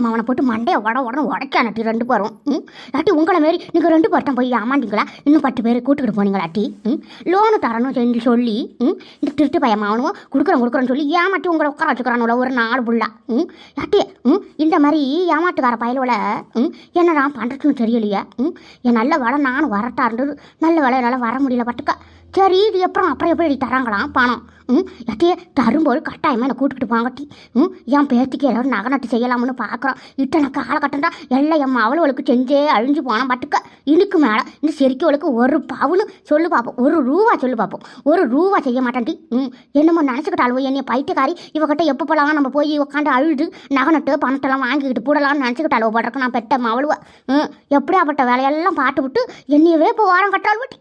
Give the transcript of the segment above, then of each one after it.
பயம் மாவனை போட்டு மண்டையை உட உடனே நட்டி ரெண்டு பேரும். ம்? இல்லாட்டி உங்களை மாரி நீங்கள் ரெண்டு பேர்ட்டம் போய் ஏமாண்டிங்களா இன்னும் பத்து பேர் கூட்டுக்கிட்டு போனீங்களாட்டி ம்? லோனு தரணும் செஞ்சு சொல்லி ம்? இந்த திருட்டு பையன் மாவனும் கொடுக்குறேன் கொடுக்குறேன்னு சொல்லி ஏமாட்டி உங்களை உட்கார வச்சுக்கிறானுல ஒரு நாலு புள்ளா. ம்? இல்லாட்டி ம்? இந்த மாதிரி ஏமாட்டுக்கார பயலோட ம்? என்ன நான் பண்ணுறதுன்னு தெரியலையே ம்? என் நல்ல வேலை நானும் வரட்டா இருந்தது. நல்ல வேலை என்னால் வர முடியல பட்டுக்க சரி இது அப்புறம் அப்புறம் எப்படி தராங்களாம்? பணம் ம் எத்தையே தரும்போது கட்டாயமாக என்னை கூட்டுக்கிட்டு போங்கட்டி ம் என் பேத்திக்கு எல்லாரும் நகை நட்டு செய்யலாம்னு பார்க்குறோம் இத்தனை காலகட்டம் தான் எல்லாம் என் அவளுக்கு செஞ்சே அழிஞ்சு போனால் பட்டுக்க. இதுக்கு மேலே இந்த செரிக்கவளுக்கு ஒரு பவுனு சொல்லு பார்ப்போம் ஒரு ரூபா சொல்லு பார்ப்போம் ஒரு ரூபா செய்ய மாட்டேன்டி ம் என்னமோ நினச்சிக்கிட்டாலும் என்னை பைத்தியக்காரி. இவகிட்ட எப்போ போலாம் நம்ம போய் உட்காந்து அழுது நகை நட்டு பணத்தெல்லாம் வாங்கிக்கிட்டு போடலாம்னு நினச்சிக்கிட்டாலும் போடுறக்கு நான் பெட்ட மவளுவ. ம் எப்படியாப்பட்ட வேலையெல்லாம் பாட்டு விட்டு என்னையவே இப்போ வாரம் கட்டால் விட்டு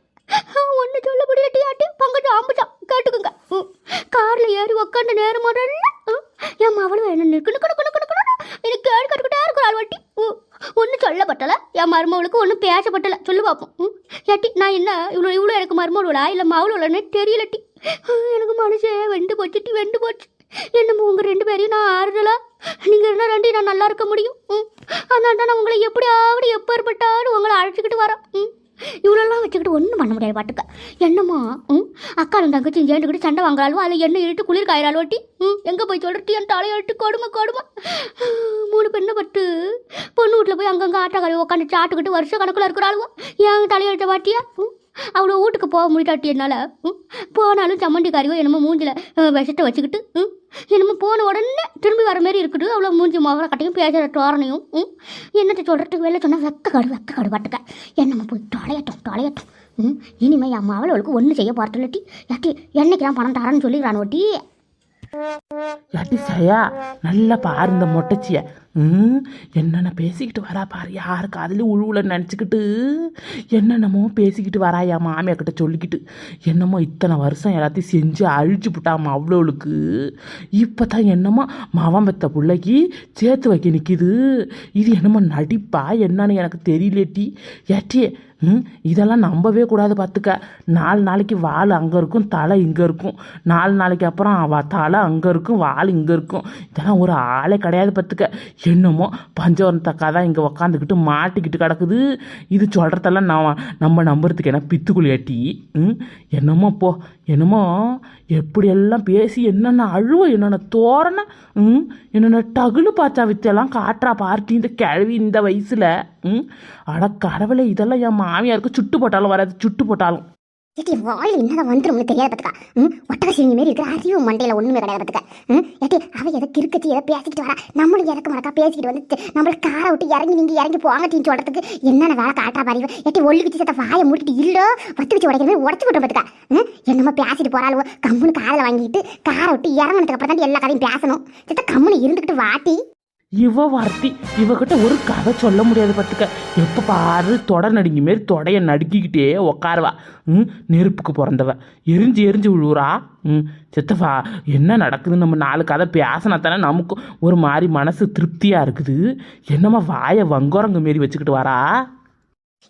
ஒன்று சொல்ல முடியாட்டி ஆட்டி. பங்கஜம் ஆம்பிட்டான் கேட்டுக்குங்க. ம். காரில் ஏறி உக்காந்து நேரம் ம், என் மவளும் என்ன நிற்கணும் நிற்கு நிற்கு நிற்கு எனக்கு கேடு கட்டுக்கிட்டே இருக்கிறாள் வட்டி. ஒன்றும் சொல்லப்பட்டல. என் மருமவளுக்கு ஒன்றும் பேசப்பட்டல. சொல்லு பார்ப்போம் ம். ஏட்டி நான் என்ன இவ்வளோ இவ்வளோ எனக்கு மருமவளா இல்லை மவளோலன்னு தெரியலட்டி. எனக்கு மனுஷே வெண்டு போச்சுட்டி வெண்டு போச்சு. என்னமோ உங்கள் ரெண்டு பேரையும் நான் ஆறுதலா? நீங்கள் இருந்தால் ரெண்டு நான் நல்லா இருக்க முடியும்? ம். அதனால தான் நான் உங்களை எப்படியாவது எப்பேற்பட்டாலும் உங்களை அழைச்சிக்கிட்டு வரேன். ம். இவ்வளோலாம் வச்சுக்கிட்டு ஒன்றும் பண்ண முடியாது பாட்டுக்க. என்னம்மா ம்? அக்காலும் தங்கச்சி ஏண்டுக்கிட்டு சண்டை வாங்குறாலும் அதில் எண்ணெய் இட்டு குளிர் காயிறாலும் ஒட்டி ம் எங்கே போய் சொல்லிட்டு என் தலையெழுட்டு கொடுமை கொடுமை. மூணு பெண்ணை பட்டு பொண்ணு வீட்டில் போய் அங்கங்கே ஆட்டக்காரி உட்காந்து ஆட்டுக்கிட்டு வருஷ கணக்கில் இருக்கிறாளுவோ என் தலையெழுத்த பாட்டியா ம்? அவ்வளோ வீட்டுக்கு போக முடியாட்டி என்னால் ம் போனாலும் சம்மண்டிக்காரியோ என்னமோ மூஞ்சில் விஷத்தை வச்சுக்கிட்டு ம் என்னமோ போன உடனே திரும்பி வர மாதிரி இருக்குது. அவ்வளோ மூஞ்சி முகர கட்டையும் பேசுகிற தோரணையும் ம் என்னத்தை சொல்கிறதுக்கு வெளில சொன்னால் வெக்க கடு வெக்க பாட்டுக்க. என்னம்மா போய் தொலையட்டும் தொலையட்டும் ம் இனிமே அம்மா அவளுக்கு ஒன்றும் செய்ய போகிறதில்லட்டி யாட்டி என்னைக்கு நான் பணம் தரேன்னு சொல்லிக்கிறான் ஒட்டி ஏட்டி சையா நல்லா பாரு இந்த மொட்டச்சிய. ம் என்னென்ன பேசிக்கிட்டு வரா பாரு யார் காதலையும் உழுவுல நினச்சிக்கிட்டு. என்னென்னமோ பேசிக்கிட்டு வரா என் மாமியா சொல்லிக்கிட்டு. என்னமோ இத்தனை வருஷம் எல்லாத்தையும் செஞ்சு அழிச்சு விட்டாமா அவ்வளோளுக்கு இப்போ தான் என்னமோ மவன் பெத்த பிள்ளைக்கு சேர்த்து வைக்க நிற்கிது இது என்னமோ நடிப்பா என்னன்னு எனக்கு தெரியலேட்டி ஏட்டி இதெல்லாம் நம்பவே கூடாது பார்த்துக்க நாலு நாளைக்கு வால் அங்கே இருக்கும் தலை இங்கே இருக்கும். நாலு நாளைக்கு அப்புறம் அவ தலை அங்கே இருக்கும் வால் இங்கே இருக்கும். இதெல்லாம் ஒரு ஆளே கிடையாது பார்த்துக்க என்னமோ பஞ்சவரம் தக்கா தான் இங்கே உக்காந்துக்கிட்டு மாட்டிக்கிட்டு கிடக்குது. இது சொல்கிறதெல்லாம் நான் நம்ம நம்புறதுக்கு என்ன பித்துக்குழியாட்டி ம்? என்னமோ போ என்னமோ எப்படியெல்லாம் பேசி என்னென்ன அழுவ என்னென்ன தோரணை ம் என்னென்ன டகுலு பாச்சா வித்தெல்லாம் காட்டுறா பார்ட்டி இந்த கிழவி இந்த வயசில் ம். அட கடவுளே இதெல்லாம் என் மாமியாருக்கு சுட்டு போட்டாலும் வராது சுட்டு போட்டாலும். ஏட்டி வாயில் என்னதான் வந்துரும்னு தெரியாத பார்த்துக்கா ம் ஒட்டக சிங்க மாரி இருக்கிற அறிவு மண்டையில் ஒன்றுமே கிடையாது பார்த்துக்க ம் ஏட்டி அவ எதை கிறுக்கச்சி எதை பேசிக்கிட்டு வரா. நம்மளும் இறக்க மறக்கா பேசிக்கிட்டு வந்து நம்மளுக்கு காரை விட்டு இறங்கி நீங்கள் இறங்கி போங்கட்டின்னு சொல்கிறதுக்கு என்னென்ன வேலை காட்டா பாரு ஏட்டி ஒல்லுக்கிச்சு சத்த வாயை மூடிட்டு இல்லோ பத்து வச்சு உடைக்கிற மாதிரி உடச்சு விட்டு பார்த்துக்க ம் என்னமோ பேசிட்டு போறாளோ கம்முன்னு காதில் வாங்கிட்டு காரை விட்டு இறங்கினதுக்கு அப்புறம் தான் எல்லா கதையும் பேசணும். சித்த கம்முன்னு இருந்துக்கிட்டு வாட்டி. இவ வார்த்தை இவகிட்ட ஒரு கதை சொல்ல முடியாது பார்த்துக்க. எப்போ பாரு தொடர் நடுங்கி மாரி தொடைய நடுக்கிக்கிட்டே உக்காருவா. ம் நெருப்புக்கு பிறந்தவ. எரிஞ்சு எரிஞ்சு விழுவுறா. ம் சித்தப்பா என்ன நடக்குதுன்னு நம்ம நாலு கதை பேசினா தானே நமக்கும் ஒரு மாதிரி மனசு திருப்தியாக இருக்குது. என்னம்மா வாயை வங்கோரங்க மாரி வச்சுக்கிட்டு வரா?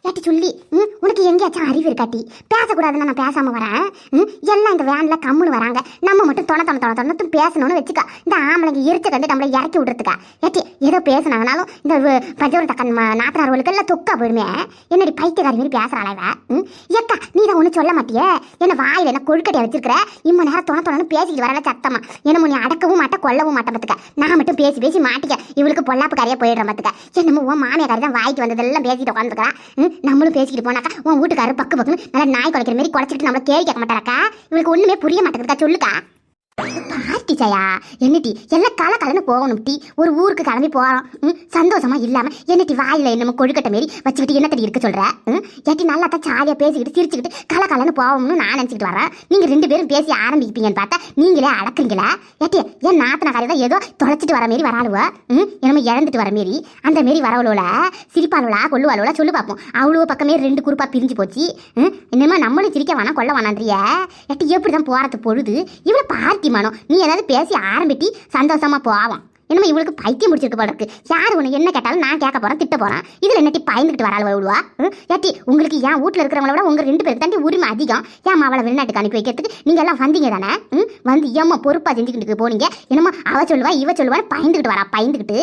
ஏட்டி சொல்லி ம் உனக்கு எங்கேயாச்சும் அறிவு இருக்காட்டி பேசக்கூடாதுன்னு நான் பேசாம வரேன். ம் எல்லாம் இந்த வேன்ல கம்முன்னு வராங்க. நம்ம மட்டும் தொண தொண தொண தொணத்து பேசணும்னு வச்சுக்க. இந்த ஆம்பளைங்க எரிச்ச கண்டு நம்மளை இறக்கி விட்றதுக்கா ஏட்டி ஏதோ பேசினாங்கனாலும் இந்த பஜோர் தக்கன் நாத்தனார்களுக்கு எல்லாம் தொக்கா போயிடுமே. என்னடி பைத்தியக்காரி மாரி பேசுறாளே இவ? ம் ஏக்கா நீ தான் ஒன்றும் சொல்ல மாட்டியே? என்ன வாயில் என்ன கொழுக்கட்டையை வச்சிருக்கிற? இம்ம நேரம் தொண தொணன்னு பேசிக்கிட்டு வரல சத்தமா. என்னமோ நீ அடக்கவும் மாட்டேன் கொல்லவும் மாட்டேன் பார்த்துக்க நான் மட்டும் பேசி பேசி மாட்டிக்க. இவளுக்கு பொல்லாப்பு கரையா போயிடுறேன் பார்த்துக்க என்னமோ உன் மாமியாக்காரி தான் வாய்க்கு வந்ததெல்லாம் பேசிட்டு உட்காந்துக்கிறான் நம்மளும் பேசிக்கிட்டு போனாக்கா உன் வீட்டுக்காரர் பக்கு பக்குன்னு நல்லா நாய் குலைக்கிற மாதிரி குலைச்சிட்டு நம்மள கேள்வி கேட்க மாட்டாராக்கா? இவளுக்கு ஒண்ணுமே புரிய மாட்டேங்குதுக்கா சொல்லுக்கா. பார்ட்டி ஜயா. என்னட்டி எல்லாம் கல கலன்னு போகணும் டி. ஒரு ஊருக்கு கிளம்பி போறோம். ம் சந்தோஷமா இல்லாம என்னட்டி வாயில என்னமோ கொழுக்கட்டை மாரி வச்சுக்கிட்டு என்ன தடி இருக்க சொல்ற? ம் ஏட்டி நல்லா தான் ஜாலியா பேசிக்கிட்டு சிரிச்சுக்கிட்டு கல கலன்னு போகணும்னு நான் நினைச்சிட்டு வரேன் நீங்க ரெண்டு பேரும் பேசி ஆரம்பிப்பீங்கன்னு பார்த்தா நீங்களே அடக்குறீங்களா? ஏட்டி என் நாத்தன காரியம் தான் ஏதோ தொலைச்சிட்டு வர மாரி வராளுவ? ம் என்னமோ இழந்துட்டு வர மாரி. அந்த மாரி வரவளோல சிரிப்பாளுவலா கொள்ளுவாளுவலா சொல்லு பார்ப்போம் அவ்வளோ பக்கமே ரெண்டு குரூப்பா பிரிஞ்சு போச்சு. ம் என்னமோ நம்மளும் சிரிக்க வேணாம் கொல்ல வேணான்றிய ஏட்டி எப்படி தான் போறது பொழுது? இவ்வளோ பார்ட்டி பைத்தியமானோ நீ ஏதாவது பேசி ஆரம்பிட்டி சந்தோஷமா போவோம். என்னமோ இவளுக்கு பைத்தியம் முடிச்சிருக்கு போல இருக்கு. யார் உனக்கு என்ன கேட்டாலும் நான் கேட்க போறேன் திட்ட போகிறேன் இதுல என்னட்டி பயந்துக்கிட்டு வராள் விடுவா ஏட்டி உங்களுக்கு என் வீட்டில் இருக்கிறவங்கள விட உங்க ரெண்டு பேருக்கு தாண்டி உரிமை அதிகம். ஏன் அவளை வெளிநாட்டுக்கு அனுப்பி வைக்கிறதுக்கு? நீங்க எல்லாம் வந்தீங்க தானே? வந்து ஏம்மா பொறுப்பா செஞ்சுக்கிட்டு போனீங்க. என்னமோ அவ சொல்லுவா இவ சொல்லுவான்னு பயந்துக்கிட்டு வரா பயந்துக்கிட்டு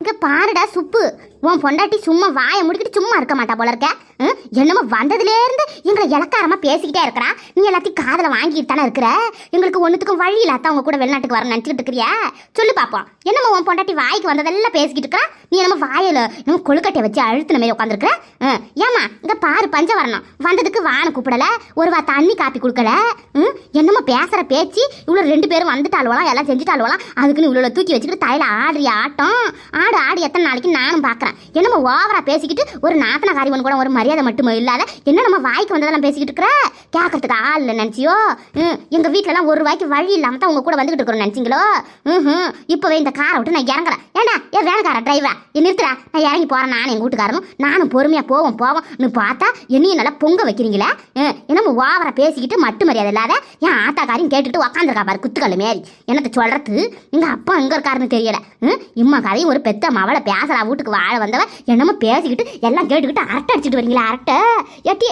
இங்க பாருடா சுப்பு. உன் பொண்டாட்டி சும்மா வாயை முடிக்கிட்டு சும்மா இருக்க மாட்டா போல இருக்க. ம்? என்னமோ வந்ததுல இருந்து எங்களை இலக்காரமா பேசிக்கிட்டே இருக்கிறா. நீ எல்லாத்தையும் காதில் வாங்கிட்டு தானே இருக்கிற? எங்களுக்கு ஒன்றுத்துக்கும் வழி இல்லாத அவங்க கூட வெளிநாட்டுக்கு வர நினைச்சிட்டு இருக்கிறியா? சொல்லு பார்ப்போம் என்னமோ உன் பொண்டாட்டி வாய்க்கு வந்ததெல்லாம் பேசிக்கிட்டு இருக்கா? நீ என்னமோ வாயில நம்ம கொழுக்கட்டையை வச்சு அழுத்தின மாதிரி உட்காந்துருக்குற ஏமா இங்க பாரு பஞ்ச வரணும். வந்ததுக்கு வானை கூப்பிடல ஒரு வா தண்ணி காப்பி கொடுக்கல. ம்? என்னமோ பேசுற பேச்சு இவ்வளோ ரெண்டு பேரும் வந்துட்டாளுவலாம் எல்லாம் செஞ்சுட்டாளுவலாம். அதுக்குன்னு இவ்வளோ தூக்கி வச்சுக்கிட்டு தலையில ஆடுறிய ஆட்டம். ஆட ஆடு எத்தனை நாளைக்கு நானும் பார்க்குறேன். என்னமோ ஓவரா பேசிக்கிட்டு ஒரு நாத்தன காரி ஒன்று கூட ஒரு மரியாதை மட்டும் இல்லாத என்ன நம்ம வாய்க்கு வந்ததெல்லாம் பேசிக்கிட்டு இருக்கிற? கேட்கறதுக்கு ஆள் இல்லை நினச்சியோ? ம் எங்கள் வீட்டிலலாம் ஒரு வாய்க்கு வழி இல்லாமல் தான் உங்க கூட வந்துகிட்டு இருக்கிறோம் நினச்சிங்களோ? ம் இப்போவே இந்த காரை விட்டு நான் இறங்குறேன் ஏண்டா ஏன் வேலைக்கார டிரைவரா என் நிறுத்துறா நான் இறங்கி போகிறேன் நானும் எங்கள் வீட்டுக்காரனும் நானும் பொறுமையாக போவோம் போவோம். நீ பார்த்தா என்னையும் நல்லா பொங்க வைக்கிறீங்களே? என்னமோ ஓவரா பேசிக்கிட்டு மட்டு மரியாதை இல்லாத என் ஆத்தாக்காரையும் கேட்டுட்டு உக்காந்துருக்கா பாரு குத்துக்கல்ல மாரி. என்னத்தை சொல்றது? எங்க அப்பா எங்கே இருக்காருன்னு தெரியல. ம், இம்மா கதையும் ஒரு பெத்த மவளை பேசுறா வீட்டுக்கு வாழ வந்தவ என்னமோ பேசிக்கிட்டு எல்லாம் கேட்டுக்கிட்டு அரட்டை அடிச்சிட்டு வரீங்களா அரட்டை. ஏட்டி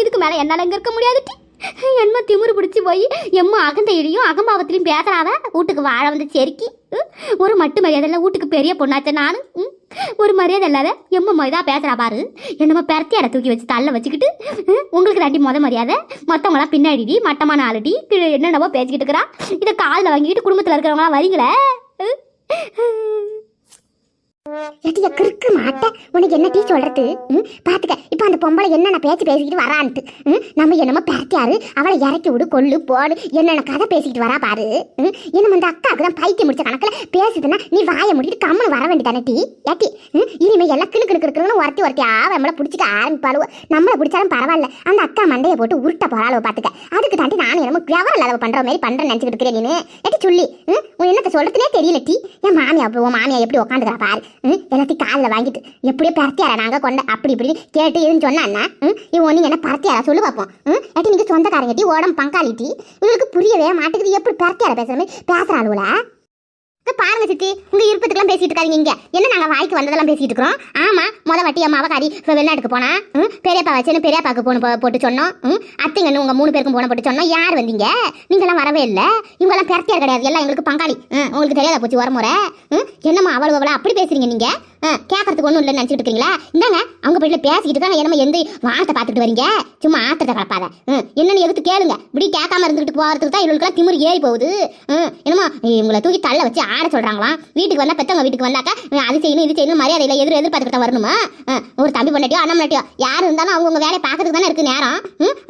இதுக்கு மேலே என்னால் இங்கே இருக்க முடியாது டி. என்மா பிடிச்சி போய் எம்மா அகந்தையிலையும் அகம்பாவத்திலையும் பேசுறாவ வீட்டுக்கு வாழ வந்து செருக்கி. ம், ஒரு மட்டு மரியாதை இல்லை வீட்டுக்கு பெரிய பொண்ணாச்சே நானு. ம், ஒரு மரியாதை இல்லாத எம்ம இதா பேசுகிறா பாரு. என்னமோ பெரத்தியார தூக்கி வச்சு தள்ள வச்சுக்கிட்டு ம், உங்களுக்கு தாண்டி மொத மரியாதை. மற்றவங்களாம் பின்னாடிடி மட்டமான ஆளுடி கீழே என்னென்னவோ பேசிக்கிட்டு இருக்கிறா. இதை காதில் வாங்கிக்கிட்டு குடும்பத்தில் இருக்கிறவங்களாம் வரீங்களே 焼 கிறுக்கு மாட்ட உனக்கு என்ன டீ சொல்றது? ம், பாத்துக்க. இப்ப அந்த பொம்பளை என்னென்ன பேச்சு பேசிக்கிட்டு வரான்ட்டு? ம், நம்ம என்னமோ பேத்தியாரு. அவளை இறக்கி விடு கொள்ளு போடு. என்னென்ன கதை பேசிக்கிட்டு வரா பாரு? ம், என்னமோ அந்த அக்காவுக்கு தான் பைத்தியம் முடிச்ச கணக்குல பேசுதுன்னா நீ வாயை முடிட்டு கம்முன்னு வர வேண்டியதானே டீ? ஏட்டி ம், இனிமே எல்லாம் கிணு கிணு கிணுக்குன்னு ஒருத்தி ஒருத்தி நம்மளை பிடிச்சிக்க ஆரம்பிப்பாளுவோ. நம்மளை பிடிச்சாலும் பரவாயில்ல. அந்த அக்கா மண்டையை போட்டு உருட்ட போறாளோ பாத்துக்க. அதுக்கு தாண்டி நானும் என்னமோ வியாபாரம் அளவு பண்ற மாதிரி பண்றேன்னு நினச்சிக்கிட்டு இருக்கிறேன் நீ ஏட்டி சொல்லி ம், உன் என்னத்தை சொல்றதுனே தெரியல டீ. என் மாமியா அப்ப உன் மாமியா எப்படி உட்காந்துக்கிறா பாரு. ம், எல்லாத்தையும் காலில் வாங்கிட்டு எப்படியோ பரத்தியாரா நாங்கள் கொண்ட அப்படி இப்படி கேட்டு இதுன்னு சொன்னா இவன் நீங்கள் என்ன பரத்தியாரா சொல்லு பார்ப்போம் ம், ஏட்டி நீங்க சொந்தக்காரங்க டீ பங்காளிட்டி. இவங்களுக்கு புரியவே மாட்டேங்குது. எப்படி பரத்தியாரா பேசுற மாதிரி பேசுறாளுல பாருங்க சித்தி உங்க இருப்பதுக்கெல்லாம் பேசிட்டு இருக்காதீங்க இங்க. என்ன நாங்க வாய்க்கு வந்ததெல்லாம் பேசிட்டு இருக்கிறோம்? ஆமா முத வட்டி அம்மா அவகாரி இப்போ வெளிநாட்டுக்கு போனா ம், பெரியப்பா வச்சுன்னு பெரியப்பாக்கு போன போட்டு சொன்னோம் ம், அத்தைங்கன்னு உங்க மூணு பேருக்கும் போன போட்டு சொன்னோம். யார் வந்தீங்க? நீங்களாம் வரவே இல்லை. இவங்கெல்லாம் பெரத்தியார் கிடையாது. எல்லாம் எங்களுக்கு பங்காளி. ம், உங்களுக்கு தெரியாத போச்சு வரமுறை ம், என்னம்மா அவ்வளவு அவ்வளோ அப்படி பேசுறீங்க நீங்க? கேட்கறதுக்கு ஒன்றும் இல்லைன்னு நினச்சிட்டு இருக்கீங்களா? இந்தாங்க அவங்க வீட்டில் பேசிக்கிட்டு இருக்காங்க. என்னமோ எந்த வானத்தை பார்த்துட்டு வரீங்க? சும்மா ஆத்திரத்தை கலப்பாத. என்னன்னு எதுக்கு கேளுங்க. இப்படி கேட்காம இருந்துட்டு போகிறதுக்கு தான் இவங்களுக்குலாம் திமிரு ஏறி போகுது. என்னமோ இவங்களை தூக்கி தள்ள வச்சு ஆட சொல்கிறாங்களாம் வீட்டுக்கு வந்தால் பெற்றவங்க வீட்டுக்கு வந்தாக்கா அது செய்யணும் இது செய்யணும் மரியாதை இல்லை எதிர் எதிர்பார்த்துக்கிட்டு தான் வரணுமா? ஒரு தம்பி பண்ணட்டியோ அண்ணன் பண்ணட்டியோ யார் இருந்தாலும் அவங்கவுங்க வேலையை பார்க்கறதுக்கு தானே இருக்கு நேரம்.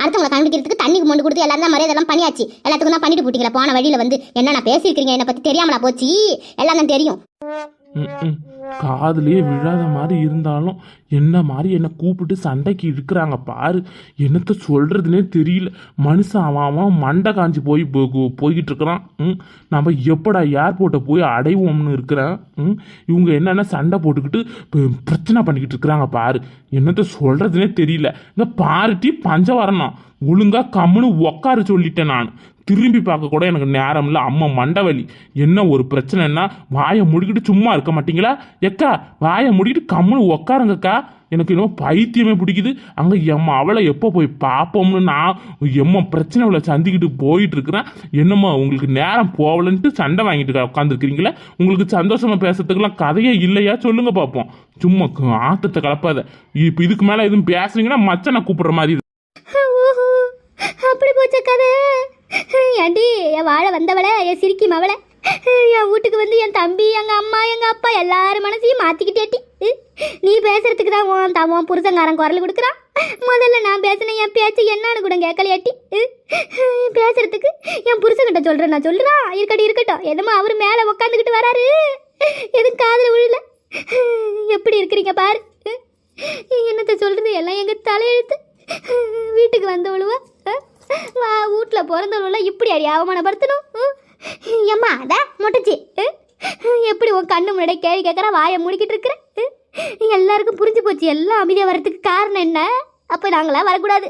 அடுத்தவங்களை கண்டுபிடிக்கிறதுக்கு தண்ணிக்கு மொண்டு கொடுத்து எல்லாரும் தான் மரியாதை எல்லாம் பண்ணியாச்சு. எல்லாத்துக்கும் தான் பண்ணிட்டு போட்டிங்களா போன வழியில வந்து. என்ன நான் பேசியிருக்கிறீங்க என்னை பத்தி தெரியாமலா போச்சு? எல்லாம் தான் தெரியும் ம்ம். விழாத மாதிரி இருந்தாலும் என்ன மாதிரி என்னை கூப்பிட்டு சண்டைக்கு இழுக்கிறாங்க பாரு. என்னத்த சொல்கிறதுனே தெரியல. மனுஷன் அவன் அவன் மண்டை காஞ்சி போய் போ- போய்கிட்டு இருக்கிறான். ம்? நம்ம எப்படா ஏர்போர்ட்டை போய் அடைவோம்னு இருக்கிறேன். ம்? இவங்க என்னென்ன சண்டை போட்டுக்கிட்டு பிரச்சனை பண்ணிக்கிட்டு இருக்கிறாங்க பாரு. என்னத்த சொல்கிறதுனே தெரியல. இந்த பாருட்டி பஞ்சம் வரணும் ஒழுங்கா கம்முன்னு உக்கார சொல்லிட்டேன் நான். திரும்பி பார்க்க கூட எனக்கு நேரம் இல்லை. அம்மா மண்டவலி என்ன ஒரு பிரச்சனைன்னா வாயை முடிக்கிட்டு சும்மா இருக்க மாட்டீங்களா? எக்கா வாயை முடிக்கிட்டு கம்முன்னு உக்காருங்கக்கா. எனக்கு என்னமோ பைத்தியமே பிடிக்குது. அங்கே எம்மா அவளை எப்போ போய் பார்ப்போம்னு நான் எம்ம பிரச்சனை அவளை சந்திக்கிட்டு போயிட்டு இருக்கிறேன் என்னம்மா உங்களுக்கு நேரம் போகலன்ட்டு சண்டை வாங்கிட்டு உட்காந்துருக்கிறீங்களே உங்களுக்கு சந்தோஷமாக பேசுறதுக்கெல்லாம் கதையே இல்லையா? சொல்லுங்க பார்ப்போம் சும்மா ஆத்தத்தை கலப்பாத. இப்போ இதுக்கு மேலே எதுவும் பேசுறீங்கன்னா மச்சனை கூப்பிடுற மாதிரி அப்படி போச்ச கதை. ஏண்டி என் வாழ வந்தவளை என் சிரிக்கும் அவளை. என் வீட்டுக்கு வந்து என் தம்பி எங்கள் அம்மா எங்கள் அப்பா எல்லாரும் மனசையும் மாற்றிக்கிட்டேட்டி நீ பேசுறதுக்கு தான் உன் த- உன் புருஷங்காரன் குரல் கொடுக்குறான். முதல்ல நான் பேசின என் பேச்சு என்னன்னு கூட கேட்கலையாட்டி பேசுறதுக்கு என் புருஷன்கிட்ட சொல்கிறேன் நான் சொல்கிறான் இருக்கட்டும் இருக்கட்டும். எதுமோ அவர் மேலே உக்காந்துக்கிட்டு வராரு. எதுவும் காதுல விழல? எப்படி இருக்கிறீங்க பாரு. என்னத்தை சொல்கிறது எல்லாம் எங்கள் தலையெழுத்து. வீட்டுக்கு வந்தவளுவா வா வீட்டில் பிறந்தவளுவெல்லாம் இப்படி அடி அவமானப்படுத்தணும்? ஏம்மா அதான் முட்டுச்சு. எப்படி உன் கண்ணு முன்னாடி கேள்வி கேட்குற வாயை முடிக்கிட்டு இருக்கிற? எல்லாருக்கும் புரிஞ்சு போச்சு எல்லாம் அமைதியாக வர்றதுக்கு காரணம் என்ன? அப்போ நாங்களாம் வரக்கூடாது.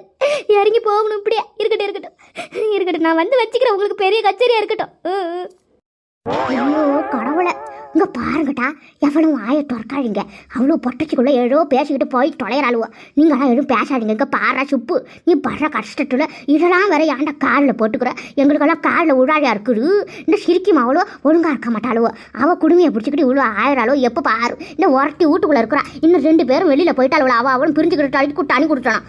இறங்கி போகணும் இப்படியா. இருக்கட்டும் இருக்கட்டும். இருக்கட்டும் நான் வந்து வச்சுக்கிறேன். உங்களுக்கு பெரிய கச்சேரியாக இருக்கட்டும். ஐயோ கடவுளை. இங்கே பாருங்கட்டா எவனும் ஆய திறக்காதீங்க. அவ்வளோ பொட்டச்சிக்குள்ளே ஏதோ பேசிக்கிட்டு போய் தொலைகிறாளுவோ நீங்களாம் எதுவும் பேசாதீங்க. இங்கே பாரா சுப்பு. நீ படுற கஷ்டத்துல இதெல்லாம் வேற ஏன்டா காலில் போட்டுக்கிற? எங்களுக்கெல்லாம் காலில் உழாழியாக இருக்குது. இந்த சிரிக்கும் அவ்வளோ ஒழுங்கா இருக்க மாட்டாளுவோ. அவள் குடுமையை பிடிச்சிக்கிட்டு இவ்வளோ ஆயிராளோ எப்போ பாரு. இந்த உரட்டி வீட்டுக்குள்ளே இருக்கிறா இன்னும் ரெண்டு பேரும் வெளியில் போயிட்டாள் அவள் அவளும் பிரிஞ்சுக்கிட்டு அடிச்சு கூட்டு அணி கொடுத்தானா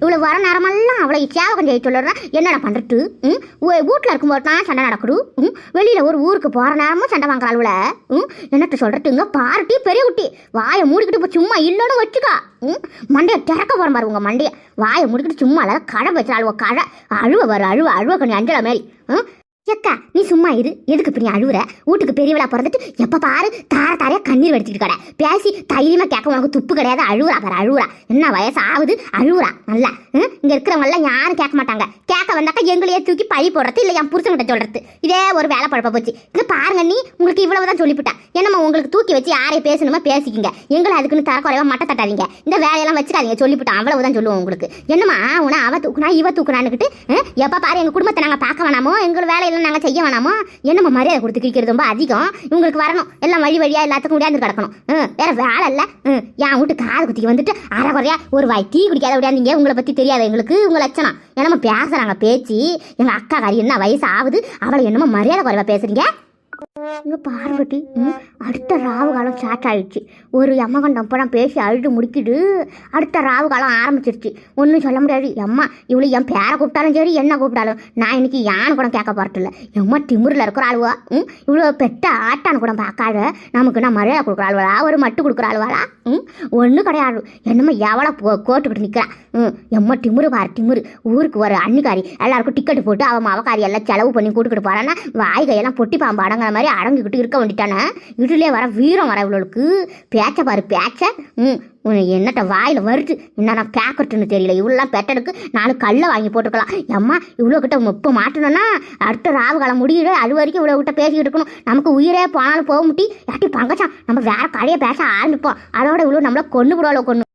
இவ்வளோ வர நேரமெல்லாம் அவளை சேவகம் செய்ய சொல்லுறா. என்னடா பண்ணுறது ம்? வீட்டில் இருக்கும்போது தான் சண்டை நடக்குது. ம்? வெளியில் ஒரு ஊருக்கு போகிற நேரமும் சண்டை வாங்குறாளுவல ம்? என்னத்த சொல்றதுங்க? பாருட்டி பெரிய குட்டி. வாயை மூடிக்கிட்டு இப்போ சும்மா இல்லைன்னு வச்சுக்கா. ம்? மண்டையை திறக்க போற பாரு உங்கள் மண்டையை. வாயை மூடிக்கிட்டு சும்மா இல்லை கடை வச்சாளுவ கடை. அழுவ வர அழுவ அழுவ கொஞ்சம் அஞ்சல மாரி. ம்? எக்கா நீ சும்மா இரு. எதுக்கு இப்படி அழுவுற? வீட்டுக்கு பெரியவளா பிறந்துட்டு எப்ப பாரு தார தாரையா கண்ணீர் வடிச்சிட்டு கடை பேசி தைரியமா கேட்க உனக்கு துப்பு கிடையாது. அழுவுறா பாரு அழுவுறா. என்ன வயசு ஆகுது அழுவுறா நல்லா. இங்கே இங்க இருக்கிறவங்க எல்லாம் யாரும் கேட்க மாட்டாங்க. கேட்க வந்தாக்கா எங்களையே தூக்கி பழி போடுறது இல்லை என் புருஷன்கிட்ட சொல்றது. இதே ஒரு வேலை பழப்ப போச்சு. இங்க பாருங்க நீ உங்களுக்கு இவ்வளவுதான் சொல்லிவிட்டேன் என்னம்மா உங்களுக்கு தூக்கி வச்சு யாரையும் பேசணுமா? பேசிக்கிங்க. எங்களை அதுக்குன்னு தர மட்ட தட்டாதீங்க. இந்த வேலையெல்லாம் வச்சுக்காதீங்க. சொல்லிவிட்டேன் அவ்வளவுதான் சொல்லுவோம் உங்களுக்கு. என்னம்மா உன அவ தூக்குனா இவ தூக்குனான்னுக்கிட்டு எப்ப பாரு எங்க குடும்பத்தை நாங்க பார்க்க வேணாமோ? எங்க வேலையெல்லாம் நாங்கள் செய்ய வேணாமோ? என்னம்மா மரியாதை கொடுத்து கிழிக்கிறது? ரொம்ப அதிகம். இவங்களுக்கு வரணும். எல்லாம் வழி வழியாக எல்லாத்துக்கும் முடியாது கிடக்கணும். வேற வேலை இல்லை. ம், என் வீட்டு காது குத்திக்கு வந்துட்டு அரை குறையா ஒரு வாய் டீ குடிக்காத விடையாந்தீங்க உங்களை பற்றி தெரியாது எங்களுக்கு? உங்கள் லட்சணம். என்னமோ பேசுகிறாங்க பேச்சு? எங்கள் அக்கா காரி என்ன வயசு ஆகுது? அவளை என்னமோ மரியாதை குறைவா பேசுகிறீங்க இங்கே பார்வதி அடுத்த ராவு காலம் ஸ்டார்ட் ஆயிடுச்சு. ஒரு யமகண்டம் படம் பேசி அழுது முடிக்கிடு அடுத்த ராவு காலம் ஆரம்பிச்சிருச்சு. ஒன்றும் சொல்ல முடியாது. எம்மா இவ்வளோ என் பேரை கூப்பிட்டாலும் சரி என்ன கூப்பிட்டாலும். நான் இன்னைக்கு யானை கூட கேட்க போகிறதில்ல எம்மா திமுறில் இருக்கிற ஆளுவா? ம் இவ்வளோ பெட்ட ஆட்டான்னு கூட பார்க்காத. நமக்கு நான் மரியாதை கொடுக்குற ஆளுவாளா? ஒரு மட்டு கொடுக்குற ஆளுவாளா? ம் ஒன்றும் கிடையாது. என்னமோ எவ்வளோ போ கோட்டுக்கிட்டு நிற்கிறா ம் எம்மா திமுரு பாரு திமுரு. ஊருக்கு ஒரு அன்னிக்காரி எல்லாருக்கும் டிக்கெட் போட்டு அவன் அவக்காரி எல்லாம் செலவு பண்ணி கூட்டுக்கிட்டு போகிறான்னா வாய் கையெல்லாம் பொட்டி பாம்பு அடங்குற மாதிரி அடங்கிக்கிட்டு இருக்க வேண்டிட்டானே. இதுலேயே வர வீரம் வர இவளுக்கு. பேச்ச பாரு பேச்ச. ம் உன் என்னட்ட வாயில் வருது என்னென்ன பேக்கட்டுன்னு தெரியல. இவ்வளோலாம் பெட்டனுக்கு நாலு கல்லை வாங்கி போட்டுக்கலாம் அம்மா இவ்வளோ கிட்ட இப்போ மாட்டணும்னா அடுத்த ராவு காலம் முடியல அது வரைக்கும் இவ்வளோ கிட்ட பேசிக்கிட்டு இருக்கணும். நமக்கு உயிரே போனாலும் போக முட்டி. யாட்டி பங்கச்சான் நம்ம வேற கடையை பேச ஆரம்பிப்போம். அதோட இவ்வளோ நம்மளை கொண்டு விடுவாளோ கொண்டு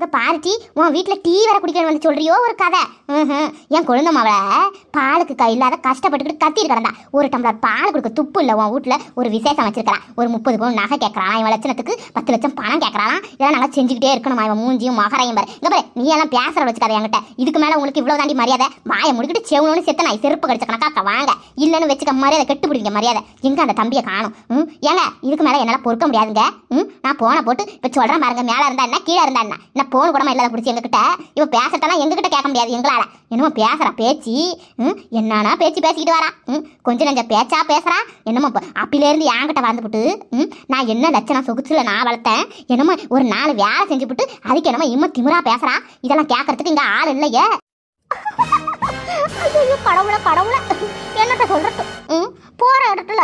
இந்த பாருட்டி உன் வீட்டில் டீ வேற குடிக்கணும் வந்து சொல்றியோ ஒரு கதை. ம் என் குழந்தை மாவளை பாலுக்கு கை இல்லாத கஷ்டப்பட்டுக்கிட்டு கத்திட்டு கிடந்தா. ஒரு டம்ளர் பால் கொடுக்க துப்பு இல்லை உன் வீட்டில் ஒரு விசேஷம் வச்சிருக்கலாம் ஒரு முப்பது பவுன் நகை கேட்கறான் இவன் லட்சணத்துக்கு பத்து லட்சம் பணம் கேட்கறான் இதெல்லாம் நல்லா செஞ்சுக்கிட்டே இருக்கணுமா இவன் மூஞ்சியும் மகரையும் பாரு. இங்க பாரு நீ எல்லாம் பேசுற வச்சுக்காத என்கிட்ட. இதுக்கு மேலே உங்களுக்கு இவ்வளோ தாண்டி மரியாதை? வாயை முடிக்கிட்டு செவனோன்னு செத்த நான் செருப்பு கடிச்ச கணக்காக்க வாங்க. இல்லைன்னு வச்சுக்க மரியாதை கெட்டு பிடிங்க மரியாதை. எங்கே அந்த தம்பியை காணும்? ம்? ஏங்க இதுக்கு மேலே என்னால் பொறுக்க முடியாதுங்க. ம்? நான் போனை போட்டு இப்போ சொல்கிறேன் பாருங்க மேலே இருந்தா என்ன கீழே இருந்தா என்ன போன் கூடமா இல்லாத பிடிச்சி எங்ககிட்ட. இவன் பேசட்டெல்லாம் எங்ககிட்ட கேட்க முடியாது எங்களால. என்னமோ பேசுறா பேச்சு. ம் என்னன்னா பேச்சு பேசிக்கிட்டு வரான் கொஞ்சம் நஞ்ச பேச்சா பேசுறா. என்னமோ அப்பிலேருந்து என்கிட்ட வந்துவிட்டு ம் நான் என்ன லட்சணம் சொகுச்சில் நான் வளர்த்தேன். என்னமோ ஒரு நாலு வேலை செஞ்சுவிட்டு அதுக்கு என்னமோ இம்ம திமுறா பேசுறா. இதெல்லாம் கேட்கறதுக்கு இங்க ஆள் இல்லையே. கடவுளை கடவுளை. என்னட்ட சொல்றது? ம் போற இடத்துல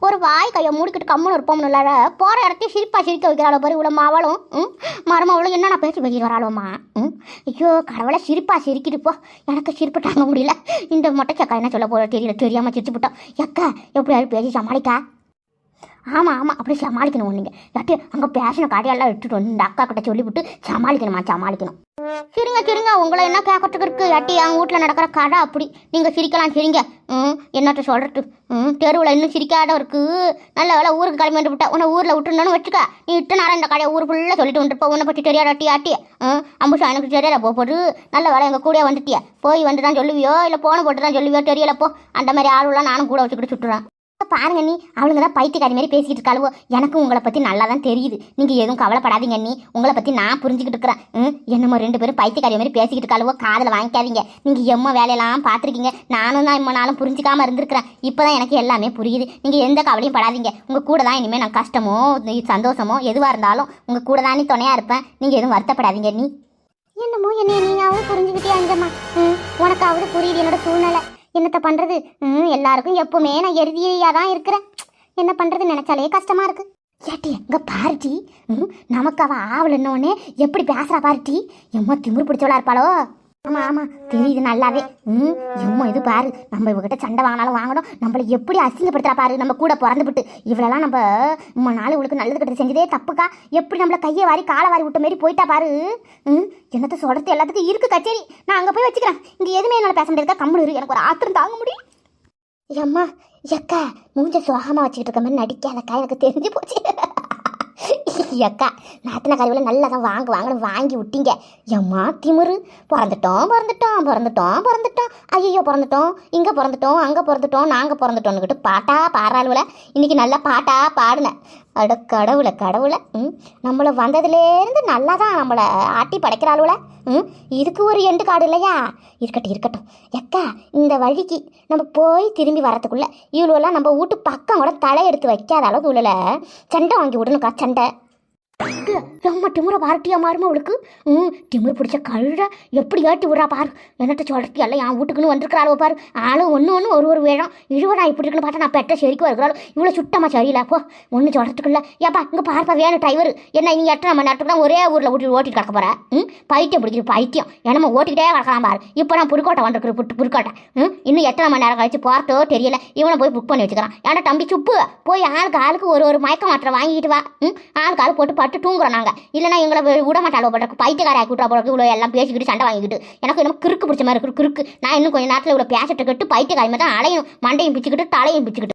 ஒரு வாய் கையை மூடிக்கிட்டு கம்முன்னு இருப்போம்னு இல்லாத போற இடத்தையும் சிரிப்பா சிரிக்க வைக்கிறாளோ பாரு இவ்வளோ மாவளும். ம் மருமவளும் என்ன பேசி பேசி பேசிட்டு வராளோமா ம் ஐயோ கடவுளை சிரிப்பா சிரிக்கிட்டு போ. எனக்கு சிரிப்பு தாங்க முடியல. இந்த மொட்டை சக்கா என்ன சொல்ல போற தெரியல தெரியாம சிரிச்சு போட்டோம். எக்கா எப்படியாவது பேசி சமாளிக்கா. ஆமாம் ஆமாம் அப்படி சமாளிக்கணும் நீங்கள் யாட்டி அங்கே பேஷனை கடையெல்லாம் விட்டுட்டு வந்து அக்கா கிட்ட சொல்லிவிட்டு சமாளிக்கணுமா சமாளிக்கணும். சரிங்க சரிங்க உங்களை என்ன கேட்கறதுக்கு இருக்கு? யாட்டி என் வீட்டில் நடக்கிற கடை அப்படி. நீங்கள் சிரிக்கலாம் சரிங்க. ம் என்னட்ட சொல்கிறது ம் தெருவில் இன்னும் சிரிக்காத இருக்கு. நல்ல வேலை ஊருக்கு கிளம்பி வந்து விட்டா உன்னை ஊரில் விட்டுருந்தோன்னு வச்சுக்க. நீ இட்டு நேரம் இந்த கடையை ஊர் ஃபுல்லாக சொல்லிட்டு வந்துருப்ப. உன்னை பற்றி தெரியாத ஆட்டி ஆட்டி. ம் அம்புஷா எனக்கு தெரியாத போ போட்டு நல்ல வேலை எங்கள் கூட வந்துட்டியா. போய் வந்து தான் சொல்லுவியோ இல்லை போன போட்டு தான் சொல்லுவியோ தெரியலப்போ அந்த மாதிரி ஆளுலாம் நானும் கூட வச்சுக்கிட்டு சுட்டுறேன் பாருங்க நீ அவளுங்க தான் பைத்தியக்காரி மாதிரி பேசிக்கிட்டு இருக்காளுவோ. எனக்கும் உங்களை பற்றி நல்லா தான் தெரியுது. நீங்கள் எதுவும் கவலைப்படாதீங்க நீ உங்களை பற்றி நான் புரிஞ்சுக்கிட்டு இருக்கிறேன். ம்? என்னமோ ரெண்டு பேரும் பைத்தியக்காரி மாதிரி பேசிக்கிட்டு இருக்காளுவோ. காதில் வாங்கிக்காதீங்க. நீங்கள் எம்ம வேலையெல்லாம் பார்த்துருக்கீங்க. நானும் தான் இம்ம நாளும் புரிஞ்சிக்காம இருந்திருக்கிறேன். இப்போ தான் எனக்கு எல்லாமே புரியுது. நீங்கள் எந்த கவலையும் படாதீங்க. உங்கள் கூட தான் இனிமேல் நான் கஷ்டமோ சந்தோஷமோ எதுவாக இருந்தாலும் உங்கள் கூட தான் நீ துணையாக இருப்பேன். நீங்கள் எதுவும் வருத்தப்படாதீங்க நீ என்னமோ என்னை நீயாவது புரிஞ்சுக்கிட்டே அஞ்சம்மா? ம்? உனக்காவது புரியுது என்னோட சூழ்நிலை. என்னத்த பண்ணுறது ம் எல்லாருக்கும் எப்போவுமே நான் எருதியாக தான் இருக்கிறேன். என்ன பண்ணுறது நினச்சாலே கஷ்டமாக இருக்கு. ஏட்டி எங்க பாருட்டி ம் நமக்கு அவ ஆவலன்னொன்னே எப்படி பேசுறா பாருட்டி எம்மா திமுரு பிடிச்சவளா இருப்பாளோ? ஆமா ஆமா தெரியுது நல்லாவே. ம் எம்மா இது பாரு. நம்ம இவகிட்ட சண்டை வாங்கினாலும் வாங்கணும். நம்மள எப்படி அசிங்கப்படுத்துறா பாரு. நம்ம கூட பிறந்துபிட்டு இவளெல்லாம் நம்ம இம்மா நாள் இவளுக்கு நல்லது கிட்ட செஞ்சதே தப்புக்கா? எப்படி நம்மள கையை வாரி காலை வாரி விட்ட மாரி போயிட்டா பாரு? ம் என்னத்த சொல்றது? எல்லாத்துக்கும் இருக்கு கச்சேரி. நான் அங்க போய் வச்சுக்கிறேன். இங்க எதுவுமே என்னால பேச முடியாதுக்கா. கம்முனு இரு. எனக்கு ஒரு ஆத்திரம் தாங்க முடியும் ஏம்மா எக்கா மூஞ்ச சோகமாக வச்சுக்கிட்டு இருக்க மாதிரி நடிக்காதக்கா. எனக்கு தெரிஞ்சு போச்சு. எக்கா நாத்தின கறிவில் நல்லா தான் வாங்க வாங்கன்னு வாங்கி விட்டீங்க. எம்மா திமிரு. பிறந்துட்டோம் பிறந்துட்டோம் பிறந்துட்டோம் பிறந்துட்டோம். ஐயோ பிறந்துட்டோம். இங்கே பிறந்துட்டோம் அங்கே பிறந்துட்டோம் நாங்கள் பிறந்துட்டோம்னுக்கிட்டு பாட்டா பாடுறாளுவில் இன்னைக்கு நல்லா பாட்டா பாடினேன். அட கடவுளை கடவுளை ம். நம்மளை வந்ததுலேருந்து நல்லா தான் நம்மளை ஆட்டி படைக்கிறாளுவில் ம். இதுக்கு ஒரு எண்டு காடு இல்லையா? இருக்கட்டும் இருக்கட்டும். எக்கா இந்த வழிக்கு நம்ம போய் திரும்பி வரத்துக்குள்ளே இவ்வளோலாம் நம்ம வீட்டு பக்கம் கூட தலையெடுத்து வைக்காத அளவுக்கு இவ்வளோ சண்டை வாங்கி விடணுக்கா சண்டை 的。எம்மா திமுற பாரட்டியா மாறுமா அவளுக்கு ம் திமிரு பிடிச்ச கழுட எப்படி ஏட்டி விடுறா பாரு. என்னட்ட சொல்றது எல்லாம் என் வீட்டுக்குன்னு வந்திருக்கிறாள் பாரு. ஆளும் ஒன்று ஒன்று ஒரு ஒரு வேடம் இழுவ நான் இப்படி இருக்குன்னு பார்த்தா நான் பெட்ட செரிக்கு வருகிறாள் இவ்வளோ சுட்டமா சரியில்லை. அப்போ ஒன்றும் சொல்கிறதுக்கு இல்லை ஏப்பா இங்கே பார்ப்பா வேணும் டிரைவர். என்ன நீ எட்டரை மணி நேரத்துக்கு தான் ஒரே ஊரில் ஓட்டி ஓட்டிட்டு கிடக்க போகிறேன் ம் பைத்தியம் பிடிக்கிற பைத்தியம். என்னமோ ஓட்டிக்கிட்டே கிடக்கலாம் பாரு. இப்போ நான் புதுக்கோட்டை வந்துருக்குற புட்டு புதுக்கோட்டை ம் இன்னும் எத்தனை மணி நேரம் கழிச்சு போகிறதோ தெரியல. இவனை போய் புக் பண்ணி வச்சுக்கிறான். ஏன்னா தம்பி சுப்பு போய் ஆளுக்கு ஆளுக்கு ஒரு ஒரு மயக்க மாத்திரை வாங்கிட்டு வா. ம் ஆளுக்கு ஆள் போட்டு பட்டு தூங்குறோம் நாங்கள் இல்லைனா எங்களை விட மாட்டாளோ போட்டு பைத்தியக்கார ஆக்கி விட்றா போல இவ்வளோ எல்லாம் பேசிக்கிட்டு சண்டை வாங்கிக்கிட்டு. எனக்கு இன்னும் கிறுக்கு பிடிச்ச மாதிரி இருக்கு. கிறுக்கு. நான் இன்னும் கொஞ்சம் நேரத்தில் இவ்வளோ பேசிட்டு கட்டு பைத்தியக்காரி மாதிரி தான் அலையும் மண்டையும் பிச்சுக்கிட்டு தலையும் பிச்சுக்கிட்டு.